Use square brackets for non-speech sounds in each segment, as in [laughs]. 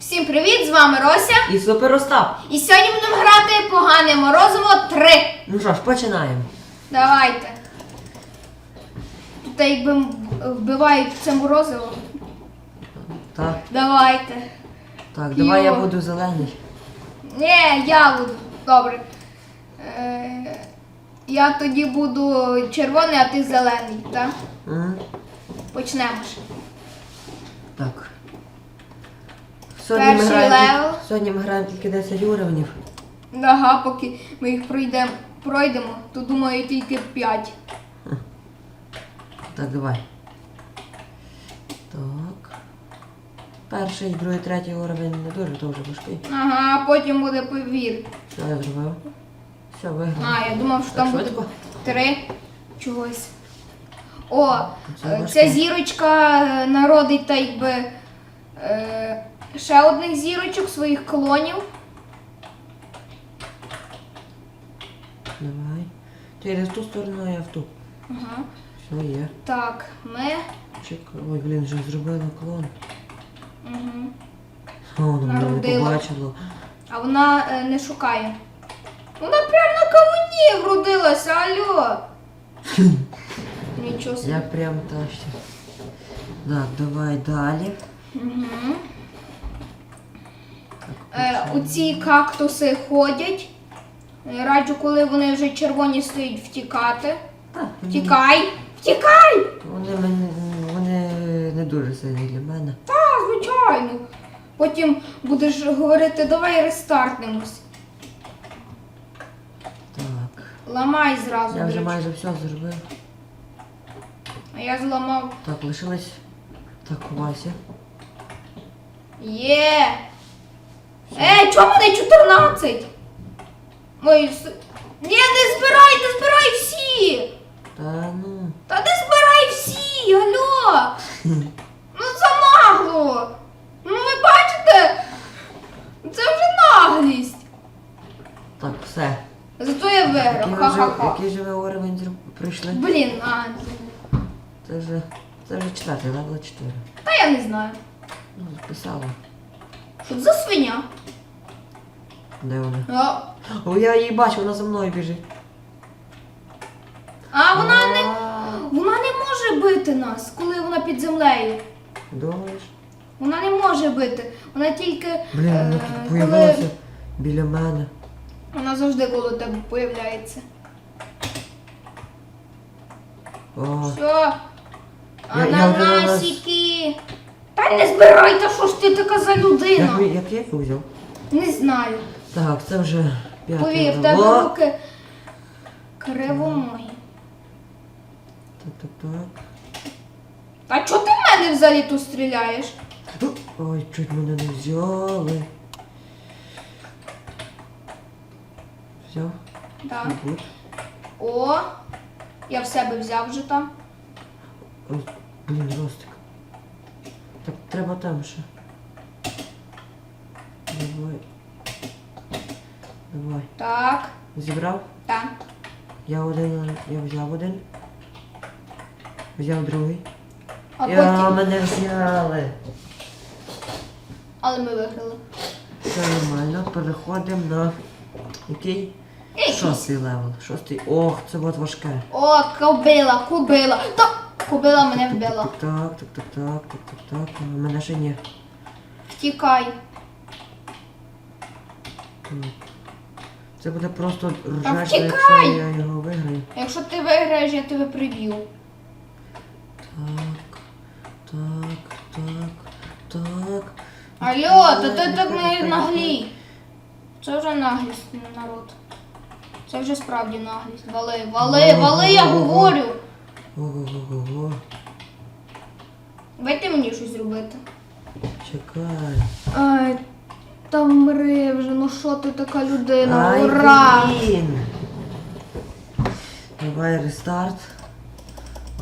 Всім привіт! З вами Рося. І супер Остап. І сьогодні будемо грати погане морозиво 3. Ну що ж, починаємо. Давайте. Тут якби вбивають це морозиво. Так, Давайте. так, давай я буду зелений. Ні, я буду. Добре. Е, я тоді буду червоний, а ти зелений, так? М, Почнемо ж. Так. Сьогодні ми, Перший граємо, тільки- левел. сьогодні ми граємо тільки 10 уровнів. Ага, поки ми їх пройдемо, пройдемо, то думаю тільки 5. Так, давай. Так. Перший, другий, третій уровень не дуже дуже важкий. Ага, а потім буде повір. Що я зробив? Все, виграв. А, я думав, що Так там буде швидко? три чогось. О, Це е, важко. ця зірочка е, народить та якби е, ще одних зірочок своїх клонів. Давай. Ти йдеш в ту сторону, а я в ту. Ага. Все є. Так, ми. Чек. Ой, блін, вже зробила клон. Угу. О, воно мене не Народила. побачило. А вона е, не шукає. Вона прямо на кавуні вродилася, алло. [laughs] Нічого собі. Я прям тащу. Так, давай далі. Угу. Е, оці кактуси ходять. Е, Раджу, коли вони вже червоні стоять, втікати. Так, Втікай! Втікай! Вони, мен- вони не дуже сильні для мене. Та, звичайно. Потім будеш говорити, давай рестартнемось. Так. Ламай зразу. Я до вже речі. майже все зробив. А я зламав. Так, лишилось. Так, ховайся. Є! Е, чому мене 14? Ой, с... Ні, не збирай, не збирай всі! Та ну. Та не збирай всі, алло! Ну це нагло! Ну ви бачите? Це вже наглість. Так, все. Зато я виграв, Який ви, вже, ха-ха-ха. який же ви уровень пройшли? Блін, а, Це вже. Це вже четвертий, левел 4. та я не знаю. Ну, записала. Що це за свиня? Де вона? А, О, я її бачу, вона за мною біжить. а вона не. Вона не може бити нас, коли вона під землею. Думаєш? Вона не може бити. Вона тільки. Блін, е, вона тут появилася біля мене. Вона завжди коло тебе появляється. О, Все. Я- я нас- Ананасики. Та не збирай, та що ж ти така за як, людина? ви- як я їх взяв? Не знаю. Так, це вже п'ятий Повір, в тебе О! руки кривомої. Так, так, так. А чого ти в мене взагалі тут стріляєш? Ой, чуть мене не взяли. Взяв? Так. Гуд. О, я в себе взяв вже там. Ой, блін, ростик. Треба там ще. Давай. Давай. Так, Зібрав? так. Я один, я взяв один. Взяв другий. А я потім. мене взяли. Але ми виграли. Все нормально. Переходимо на який? Який? Шостий левел. Шостий. Ох, це от важке. О, кобила, кобила. Та кобила мене вбила. Так, так, так, так, так, так, так, так. А Мене ще ні. Втікай. Це буде просто Та якщо втікай! я його виграю. Якщо ти виграєш, я тебе приб'ю. Так, так, так, так. Алло, то ти так не наглій. Це вже наглість, народ. Це вже справді наглість. Вали, вали, вали, я говорю. Ого-го-го. Дайте мені щось зробити. Чекай. Ай, та мри вже, ну що ти така людина? Ай, Ура! блін. Давай рестарт.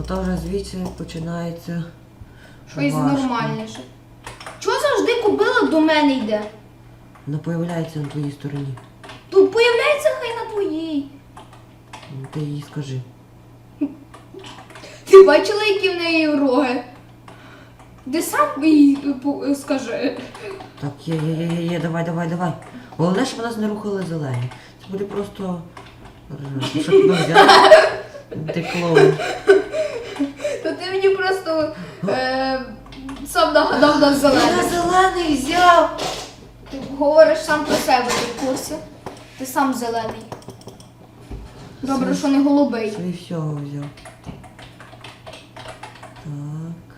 Ото вже звідси починається. Щось важко. нормальніше. Чого завжди кобила до мене йде? Вона появляється на твоїй стороні. Тут появляється хай на твоїй. Ну, Ти їй скажи. Бачила, які в неї роги? Ти сам їй е, по- скажи. Так, є, є, є, є, є, давай, давай, давай. Головне, щоб нас не рухали зелені. Це буде просто. ржака. Що тебе взяти? Ти клоун. То ти мені просто е, сам нагадав на Я зелений. зелений взяв! Ти говориш сам про себе ти в курсі. Ти сам зелений. Добре, що не голубий. І всього взяв. Так.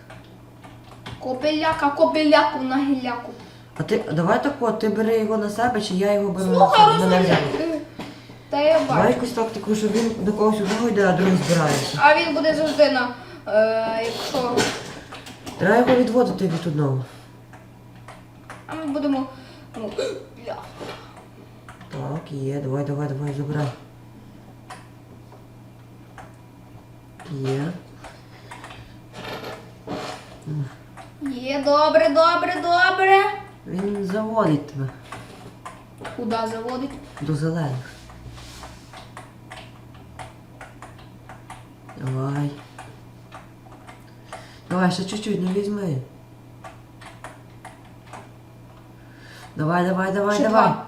Копеляка, копеляку на гіляку. А ти давай так от, ти бери його на себе, чи я його беру Слухай, на себе? Мене розумію. взяв. Та я Давай бачу. якусь тактику, щоб він до когось одного йде, а другий збирається. А він буде завжди на, е, якщо. Треба його відводити від одного. А ми будемо. Ну, бля. Так, є, давай, давай, давай, забирай. Є. Є, добре, добре, добре. Він заводить тебе Куди заводить? до зелених. Давай. Давай, ще чуть-чуть, не візьми. Давай, давай, давай, Ще давай. два.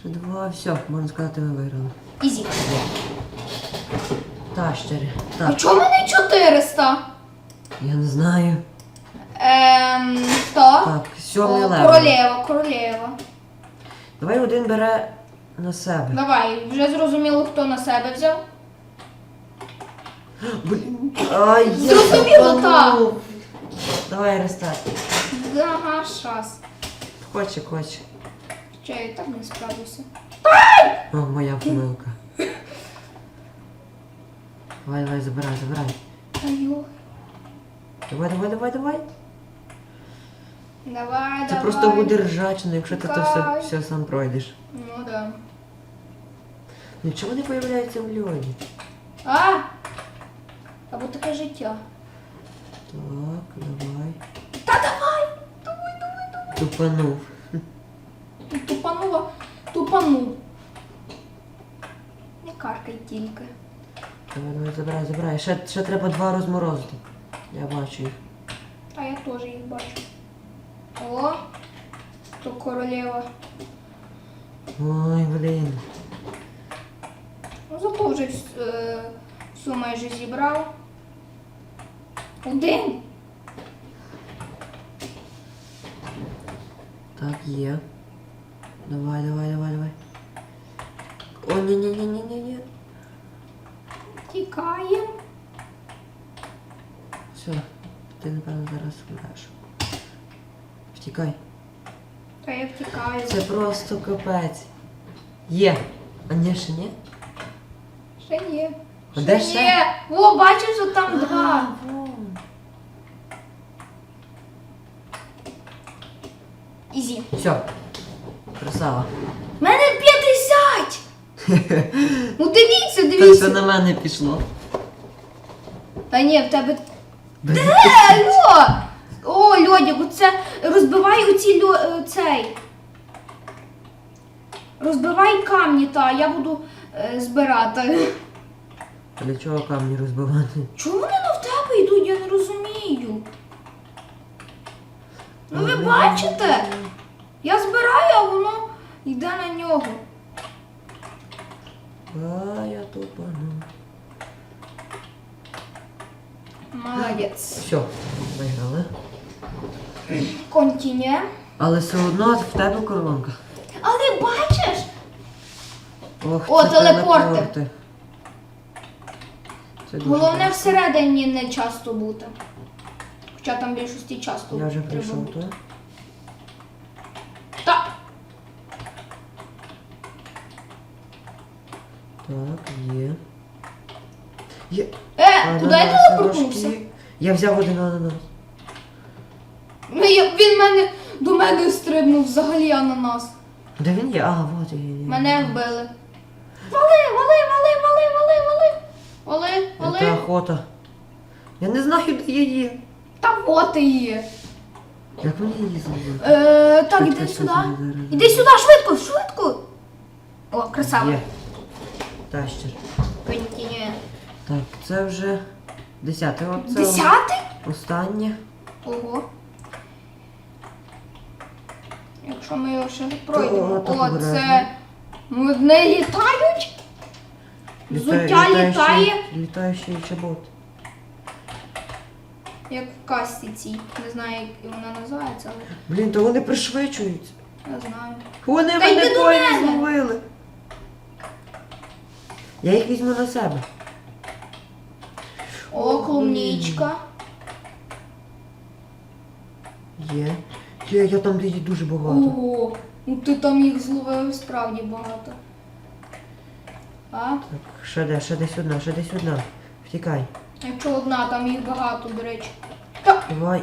Ще два, все, можна сказати, ми виграли. Ізі. Та, щире. А Так, чому не 400? я не знаю. Ем, хто? Так, сьомий О, левел. королева, королева. Давай один бере на себе. Давай, вже зрозуміло, хто на себе взяв. Блін. Ай, я Зрозуміло, запалив. Давай рестарт. Ага, шас. Хоче, хоче. Че я і так не справлюся. О, моя помилка. Давай, давай, забирай, забирай. Ай-ой. Давай, давай, давай, давай. Давай, Це давай. просто буде ржачно, якщо ти то все, все сам пройдеш. Ну да. Ну чого не появляється в льоді? А! Або таке життя. Так, давай. Та давай! Давай, давай, давай. Тупанув. Тупанула, тупанув. Не каркай тільки. Давай, давай, забирай, забирай. Ще, ще треба два розморозити. Я бачу їх. А я теж їх бачу. О, то королева. Ой, блін. Ну, зато вже е, всю майже зібрав. Один. Так, є. Давай, давай, давай, давай. О, ні, ні, ні, ні, ні, ні. Тікаємо. Все, ти напевно зараз вмреш. Втікай. Та я втікаю. Це просто капець. Є. А ні, ще ні? Ще є. А де ще? Є. О, бачиш, що там два. Ізі. Все. Красава. У мене 50! [laughs] Ну дивіться, Та все дивіться. на мене пішло. Та ні, в тебе. Де? О, Льодік, оце розбивай оці льо... е, цей. Розбивай камні, та я буду е, збирати. А Для чого камні розбивати? Чому вони не в тебе йдуть, я не розумію. Ну ви бачите? Я збираю, а воно йде на нього. А, я тупану. Молодець. Все, виграли. Контінє. Але все одно в тебе коронка. Але бачиш? Ох, О, це телепорти. телепорти. Це дуже Головне всередині не часто бути. Хоча там більшості часто Я вже треба прийшов бути. туди. Так. Так, є. Є. Е, куди я Ананаси телепортнувся? Я взяв один ананас. Ну, я- Він мене до мене стрибнув взагалі ананас. Де він є? Ага, вот він. є. Мене вбили. Вали, вали, вали, вали, вали, вали. Вали, Це вали. охота. Я не знаю, де я є. Та от і є. Як мені її зробити? Е, так, Швидко, іди сюди. зараз. Іди сюди, швидко, швидко. О, красава. Є. Тащер. Континє. Так, це вже десяте. Оце Десятий? Останнє. Ого. Якщо ми його ще не пройдемо. О, О, це. Не літають? Взуття літає, Літаючий чобот. як в касті цій. Не знаю, як вона називається, але Блін, то вони пришвидшуються. я знаю. Вони Та мене йди до мене. зловили. Я їх візьму на себе. О, клубничка. Є. Є, я там її дуже багато. Ого, ну ти там їх зловив справді багато. А? Так, ще де, ще десь одна, ще десь одна. Втікай. Якщо одна, там їх багато, до речі. Давай.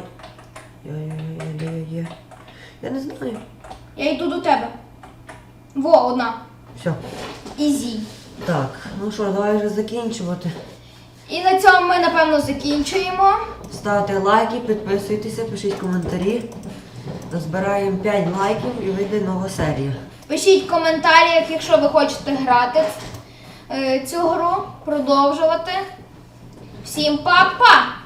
Я, я, я, я, я, я. Я не знаю. Я йду до тебе. Во, одна. Все. Ізі. Так, ну що, давай вже закінчувати. І на цьому ми, напевно, закінчуємо. Ставте лайки, підписуйтеся, пишіть коментарі. Збираємо 5 лайків і вийде нова серія. Пишіть в коментарях, якщо ви хочете грати е, цю гру, продовжувати. Всім па-па!